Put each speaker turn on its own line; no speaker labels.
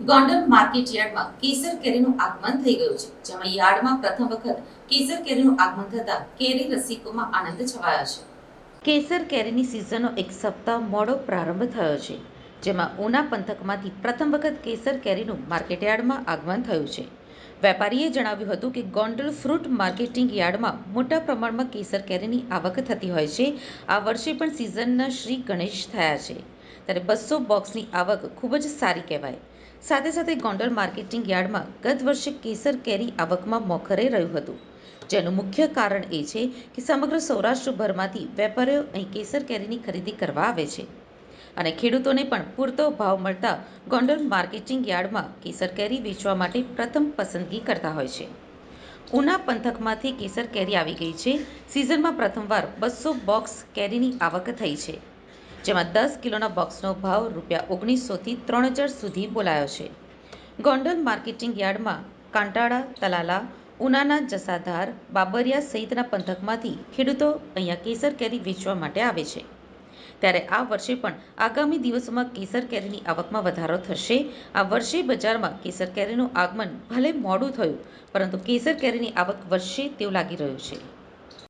Market યાર્ડમાં કેસર કેરીનું આગમન થઈ ગયું છે, જેમાં યાર્ડમાં પ્રથમ વખત કેસર કેરીનું આગમન થતા કેરી રસિકોમાં આનંદ છવાયો છે. કેસર કેરીની સિઝનનો એક સપ્તાહ મોડો પ્રારંભ થયો છે, જેમાં ઉના પંથકમાંથી પ્રથમ વખત કેસર કેરીનું માર્કેટયાર્ડમાં આગમન થયું છે. વેપારીએ જણાવ્યું હતું કે ગોંડલ ફ્રૂટ માર્કેટિંગ યાર્ડમાં મોટા પ્રમાણમાં કેસર કેરીની આવક થતી હોય છે. આ વર્ષે પણ સિઝનના શ્રી ગણેશ થયા છે. ત્યારે બસો બોક્સની આવક ખૂબ જ સારી કહેવાય. સાથે સાથે ગોંડલ માર્કેટિંગ યાર્ડમાં ગત વર્ષે કેસર કેરી આવકમાં મોખરે રહ્યું હતું. જેનું મુખ્ય કારણ એ છે કે સમગ્ર સૌરાષ્ટ્રભરમાંથી વેપારીઓ અહીં કેસર કેરીની ખરીદી કરવા આવે છે. અને ખેડૂતોને પણ પૂરતો ભાવ મળતા ગોંડલ માર્કેટિંગ યાર્ડમાં કેસર કેરી વેચવા માટે પ્રથમ પસંદગી કરતા હોય છે. ઉના પંથકમાંથી કેસર કેરી આવી ગઈ છે. સિઝનમાં પ્રથમવાર બસો બોક્સ કેરીની આવક થઈ છે. જેમાં દસ કિલોના બોક્સનો ભાવ રૂપિયા ઓગણીસોથી ત્રણ હજાર સુધી બોલાયો છે. ગોંડલ માર્કેટિંગ યાર્ડમાં કાંટાળા, તલાલા, ઉનાના જસાધાર, બાબરિયા સહિતના પંથકમાંથી ખેડૂતો અહીંયા કેસર કેરી વેચવા માટે આવે છે. ત્યારે આ વર્ષે પણ આગામી દિવસોમાં કેસર કેરીની આવકમાં વધારો થશે. આ વર્ષે બજારમાં કેસર કેરીનું આગમન ભલે મોડું થયું, પરંતુ કેસર કેરીની આવક વધશે તેવું લાગી રહ્યું છે.